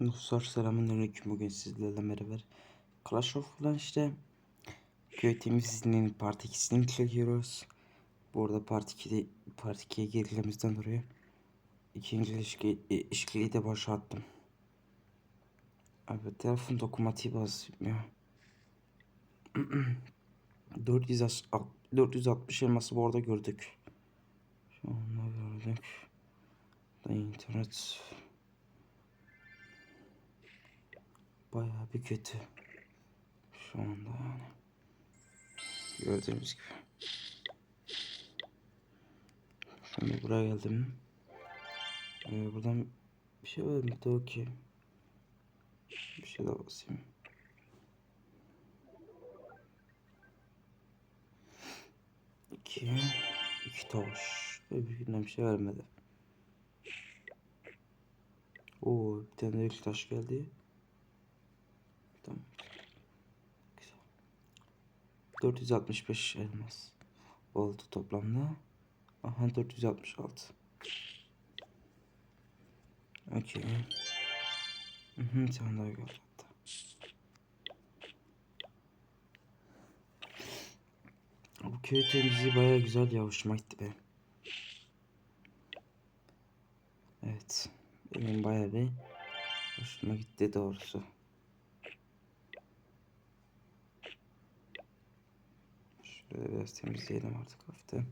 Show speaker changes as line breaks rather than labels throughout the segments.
Dostlar selamünaleyküm bugün sizlerle beraber Clash of Clans işte köy temizliğinin part 2'sini çekiyoruz. Bu arada part 2'de part 2'ye girdiğimizden dolayı ikinci ilişki, e, ilişkiyi de başlattım. Abi telefon dokunmatiği basmıyor. 400 460 elması bu arada gördük. Şu anda gördük. Da internet bayağı bir kötü. Şu anda yani. Gördüğünüz gibi. Şimdi buraya geldim. Ee, buradan bir şey var mı? Okey. Bir şey daha basayım. İki. iki taş. Öbüründen bir şey vermedi. Oo, bir tane de iki taş geldi. Tamam. Güzel. 465 elmas oldu toplamda. Aha 466. Okey. Bir tane daha hatta. Bu köy temizliği baya güzel ya gitti be. Evet. Benim baya bir hoşuma gitti doğrusu. Şöyle biraz temizleyelim artık hafiften.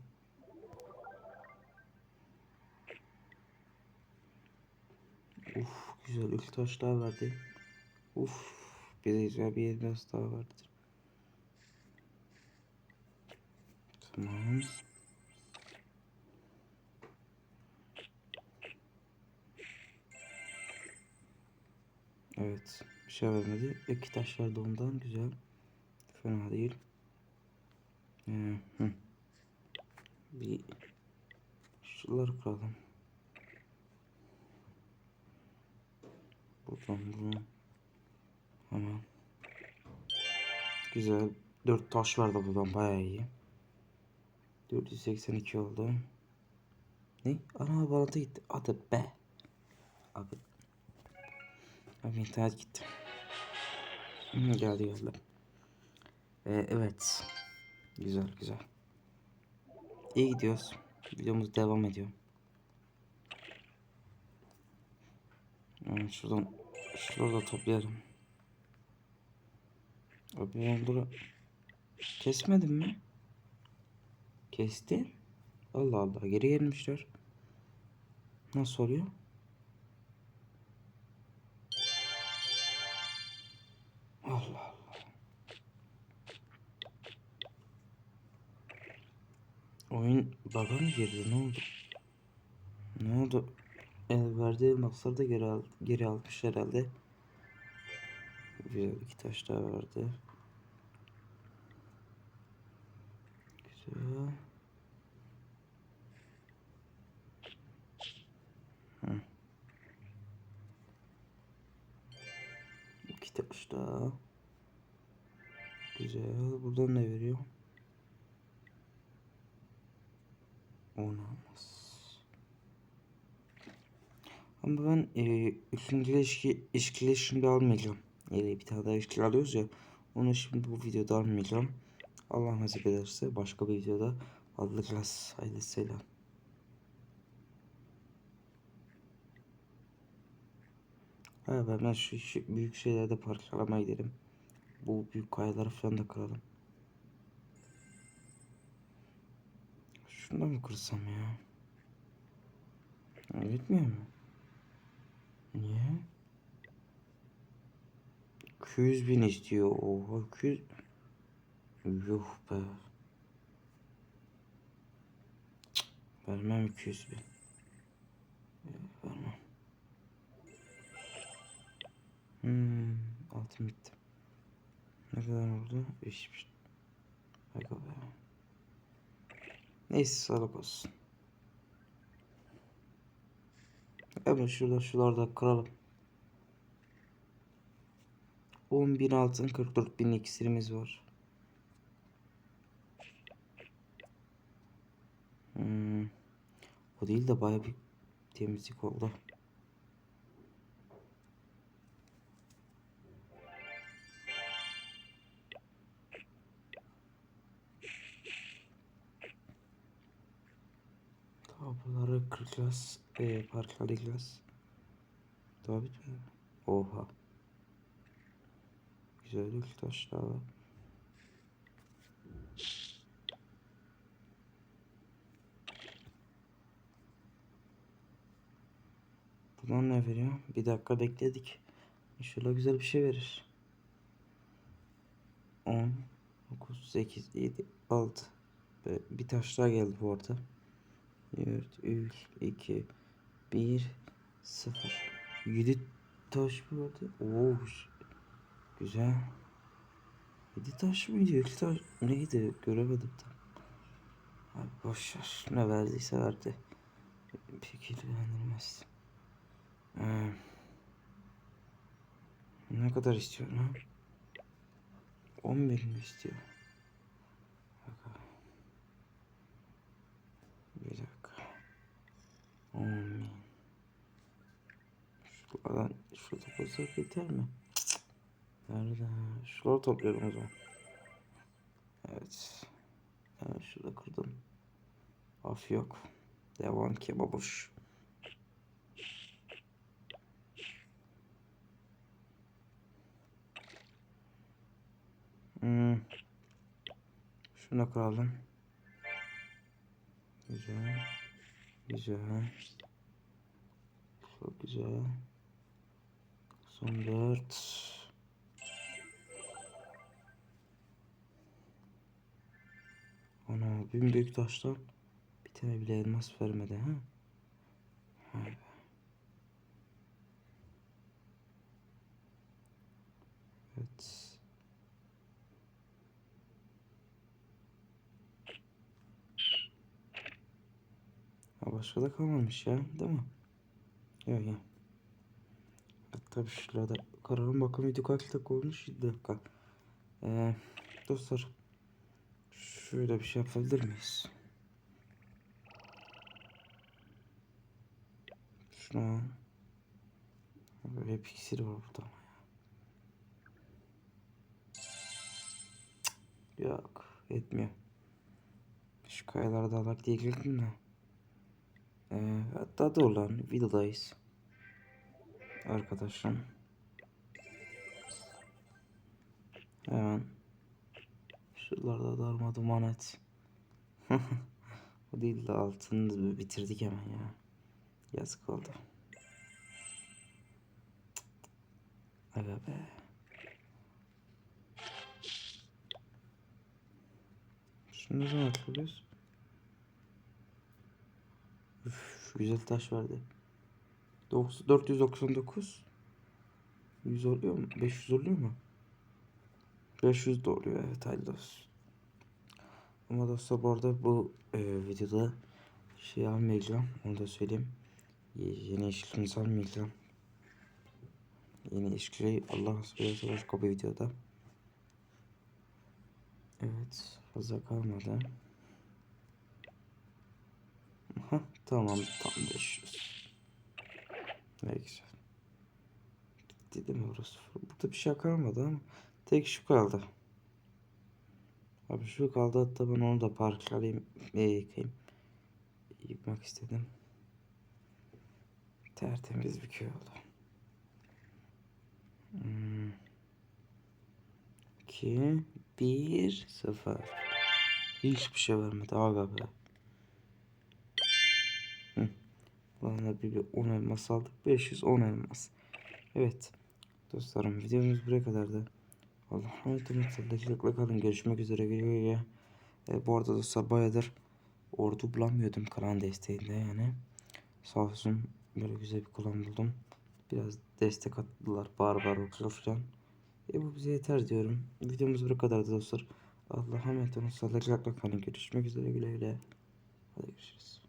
Uf güzel ilk taş daha verdi. Uf bir de güzel bir elmas daha vardır. Tamam. Evet. Bir şey vermedi. İki taş verdi ondan. Güzel. Fena değil. Hı. Bir şunları kıralım. Buradan bunu hemen. Güzel. Dört taş verdi buradan bayağı iyi. 482 oldu. Ne? Ana bağlantı gitti. Hadi be. Abi abi internet gitti geldi geldi. Ee, evet güzel güzel iyi gidiyoruz videomuz devam ediyor Yani şuradan şuradan da toplayalım. Abi onları kesmedin mi? Kestin. Allah Allah geri gelmişler. Nasıl oluyor? Oyun bug'a mı girdi? Ne oldu? Ne oldu? El verdiği elmasları da geri, al, geri almış herhalde. Güzel iki taş daha vardı. Güzel. Hı. İki taş daha. Güzel. Buradan ne veriyor? Olamaz. Ama ben e, üçüncü ilişki, ilişkileri şimdi almayacağım. Yani bir tane daha ilişki alıyoruz ya. Onu şimdi bu videoda almayacağım. Allah nasip ederse başka bir videoda alacağız. Haydi selam. Ha ben, ben şu, şu büyük şeylerde parçalamaya gidelim. Bu büyük kayaları falan da kıralım. Şunu mı kırsam ya? Gitmiyor mu? Niye? 200 bin istiyor. Oha 200. Yuh be. Vermem 200 bin. Vermem. Hmm, altın bitti. Ne kadar oldu? 5 bin. Aga be. Neyse sağlık olsun. Hemen şurada şuralarda kıralım. 10 bin altın 44 bin iksirimiz var. Hmm. O değil de baya bir temizlik oldu. Parker Glass. Ee, Parker Glass. Daha bitmedi. Oha. Güzel değil taşlar var. Bunlar ne veriyor? Bir dakika bekledik. İnşallah güzel bir şey verir. 10, 9, 8, 7, 6. Ve Bir taş daha geldi bu arada. 4, 3, 2, 1, 0. 7 taş mı vardı? Oo, güzel. 7 taş mıydı? 7 taş neydi? Göremedim tam. Abi boş ver. Ne verdiyse verdi. Pek ilgilendirmez. Ee, ne kadar istiyor ha? 11 mi istiyor? Bir dakika. 10 bin. Şuradan şurada koysak yeter mi? Nerede? Şuraları topluyorum o zaman. Evet. Evet şurada kırdım. Af yok. Devam kebabuş. Hmm. Şuna koyalım. Güzel. Güzel. Çok güzel. Son dört. Ana bin büyük taştan bir tane bile elmas vermedi ha. Vay be. Evet. Ha başka da kalmamış ya değil mi? Yok ya. Hatta şurada kararım bakalım video kaç dakika olmuş? 7 dakika. Ee, dostlar şöyle bir şey yapabilir miyiz? Şunu al. Böyle hep iksir var burada. Yok etmiyor. Şu kayalarda alak diye girdim de. Ee, hatta dur lan videodayız. Arkadaşım. Hemen. Şuralarda darma duman et. O değil de altını da bitirdik hemen ya. Yazık oldu. Aga be. Şunu ne zaman atıyoruz? Üf, güzel taş verdi. 9 499 100 oluyor mu? 500 oluyor mu? 500 de oluyor evet hayırlı olsun. Ama dostlar bu arada bu e, videoda şey almayacağım onu da söyleyeyim. Ye- Yeni ilişkimizi almayacağım. Yeni ilişkiyi Allah nasip ederse başka bir videoda. Evet fazla kalmadı. Hah, tamam tam 500. Ne güzel. Gitti değil mi orası? Burada bir şey kalmadı ama tek şu kaldı. Abi şu kaldı hatta ben onu da parçalayayım e, yıkayayım. Yıkmak istedim. Tertemiz bir köy oldu. Hmm. 2 1 0 Hiçbir şey vermedi aga be. Bana bir, bir 10 elmas aldık. 510 elmas. Evet. Dostlarım videomuz buraya kadardı. Allah'a emanet olun. Sağlıcakla kalın. Görüşmek üzere. Güle güle. E, bu arada dostlar bayağıdır ordu bulamıyordum kalan desteğinde yani. Sağ olsun böyle güzel bir klan buldum. Biraz destek attılar. Barbar oklar falan. E bu bize yeter diyorum. Videomuz buraya kadardı dostlar. Allah'a emanet olun. Sağlıcakla kalın. Görüşmek üzere. Güle güle. Hadi görüşürüz.